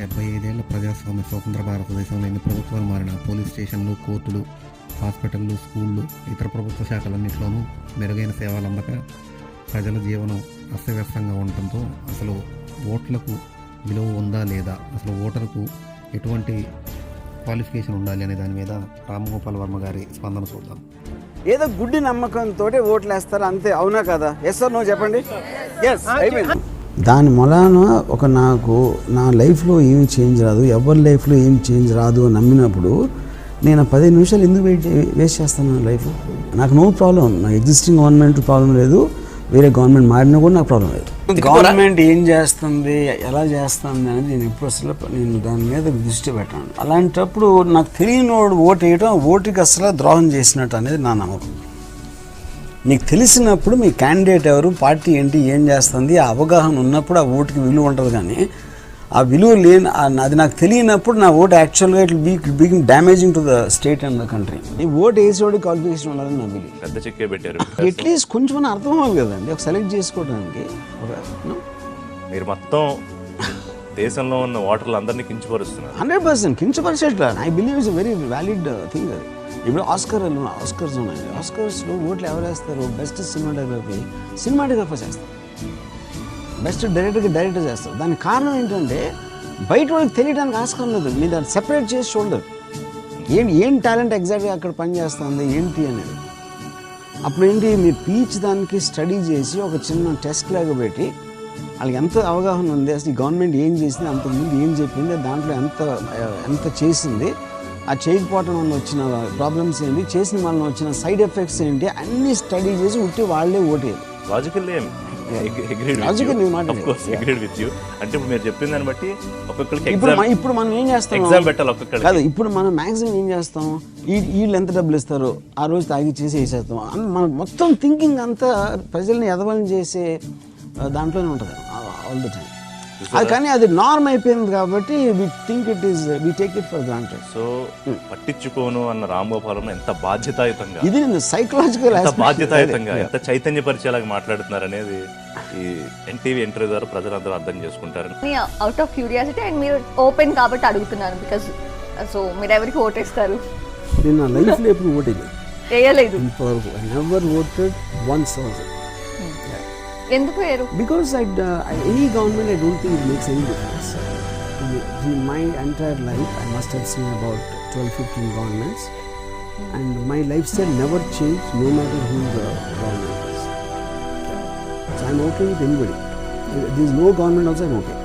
డెబ్బై ఐదేళ్ళ ప్రజాస్వామ్య స్వతంత్ర భారతదేశంలో ఎన్ని ప్రభుత్వాలు మారినా పోలీస్ స్టేషన్లు కోర్టులు హాస్పిటళ్ళు స్కూళ్ళు ఇతర ప్రభుత్వ శాఖలన్నింటిలోనూ మెరుగైన సేవలు అందక ప్రజల జీవనం అస్తవ్యస్తంగా ఉండటంతో అసలు ఓట్లకు విలువ ఉందా లేదా? అసలు ఓటరుకు ఎటువంటి క్వాలిఫికేషన్ ఉండాలి అనే దాని మీద రామగోపాల్ వర్మ గారి స్పందన చూద్దాం. ఏదో గుడ్డి నమ్మకంతో ఓట్లు వేస్తారు అంతే. అవునా కదా? ఎస్ సార్ నో చెప్పండి. ఎస్ అయిపోయింది. దాని మూలాన ఒక నాకు నా లైఫ్లో ఏమి చేంజ్ రాదు ఎవరి లైఫ్లో ఏం చేంజ్ రాదు అని నమ్మినప్పుడు నేను పదిహేను నిమిషాలు ఎందుకు వెయిట్ వేస్ట్ చేస్తాను నా లైఫ్? నాకు నో ప్రాబ్లం నా ఎగ్జిస్టింగ్ గవర్నమెంట్ ప్రాబ్లం లేదు. వేరే గవర్నమెంట్ మారినా కూడా నాకు ప్రాబ్లం లేదు. గవర్నమెంట్ ఏం చేస్తుంది? ఎలా చేస్తుంది అనేది నేను ఎప్పుడు అసలు నేను దాని మీద దృష్టి పెట్టాను. అలాంటప్పుడు నాకు తెలియని వాడు ఓటు వేయడం ఓటుకి అసలు ద్రోహం చేసినట్టు అనేది నా నమ్మకం. నీకు తెలిసినప్పుడు మీ క్యాండిడేట్ ఎవరు పార్టీ ఏంటి ఏం చేస్తుంది ఆ అవగాహన ఉన్నప్పుడు ఆ ఓటుకి విలువ ఉంటుంది కానీ ఆ విలువ లేని ఆ- అది నాకు తెలియనప్పుడు నా ఓటు యాక్చువల్గా it be beginning damaging to the state and the country ఈ ఓటు వేసేవాడికి క్వాలిఫికేషన్ ఉండాలని నా బిలీవ్ పెద్ద చెక్కే పెట్టారు. అట్లీస్ట్ కొంచెం అర్థం అవ్వాలి కదండి. ఒక సెలెక్ట్ చేసుకోవడానికి మీరు మొత్తం దేశంలో ఉన్న ఓటర్లు అందరినీ కించపరుస్తున్నారు. Hundred percent కించపరిచేట్లా. I believe is very valid thing అది. ఇప్పుడు ఆస్కర్ ఆస్కర్స్ ఉన్నాయి. ఆస్కర్స్లో ఓట్లు ఎవరు వేస్తారు? బెస్ట్ సినిమాటోగ్రఫీ సినిమాటోగ్రఫర్ చేస్తారు. బెస్ట్ డైరెక్టర్కి డైరెక్టర్ చేస్తారు. దానికి కారణం ఏంటంటే బయట వాళ్ళకి తెలియడానికి ఆస్కారం లేదు మీరు దాన్ని సెపరేట్ చేసి చూడలేదు ఏం ఏం టాలెంట్ ఎగ్జాక్ట్గా అక్కడ పనిచేస్తుంది ఏంటి అనేది. అప్పుడు ఏంటి మీరు పీచ్ దానికి స్టడీ చేసి ఒక చిన్న టెస్ట్ లాగా పెట్టి వాళ్ళకి ఎంత అవగాహన ఉంది అసలు ఈ గవర్నమెంట్ ఏం చేసింది అంతకుముందు ఏం చెప్పింది దాంట్లో ఎంత ఎంత చేసింది ఆ చేయకపోవటం వల్ల వచ్చిన ప్రాబ్లమ్స్ ఏంటి? చేసిన వల్ల వచ్చిన సైడ్ ఎఫెక్ట్స్ ఏంటి? అన్ని స్టడీ చేసి ఉట్టి వాళ్ళే ఓటేది లాజికల్ ఏం? Logical నీ మాట లేదు. అగ్రీడ్ విత్ యూ అంటే ఇప్పుడు మీరు చెప్పిన దాన్ని బట్టి ఒక్కొక్కరికి ఇప్పుడు మనం ఏం చేస్తాం? ఎగ్జామ్ పెట్టాలి ఒక్కొక్కరికి కాదు ఇప్పుడు మనం మ్యాక్సిమం ఏం చేస్తాం? ఈ వీళ్ళు ఎంత డబ్బులు ఇస్తారు. ఆ రోజు తాగి చేసి వేసేస్తాం. మన మొత్తం థింకింగ్ అంతా ప్రజల్ని ఎదవని చేసే దాంట్లోనే ఉంటుంది. ఆల్ ద టైం అది కానీ అది నార్మ్ అయిపోయింది కాబట్టి we think it is we take it for granted so పట్టించుకోను అన్న రామ్ గోపాలం ఎంత బాధ్యతాయుతంగా. ఇది నేను సైకలాజికల్ ఎంత బాధ్యతాయుతంగా ఎంత చైతన్యపరిచేలాగా మాట్లాడుతున్నారు అనేది ఈ ఎన్టీవీ ఇంటర్వ్యూ ద్వారా ప్రజలందరూ అర్థం చేసుకుంటారు అవుట్ ఆఫ్ క్యూరియాసిటీ అండ్ మీరు ఓపెన్ కాబట్టి అడుగుతున్నాను బికాస్ సో మీరు ఎవరికి ఓటేస్తారు? నేను నా లైఫ్లో ఎప్పుడు ఓటేది వేయలేదు. ఇంతవరకు I never voted? Once also ఎందుకు వేయరు Because I, uh, I- any government, I don't think it makes any difference. In, in my entire life, I must have seen about 12, 15 governments, and my lifestyle never changed no matter who the government is. So I'm okay with anybody. If There is no government also, I'm okay.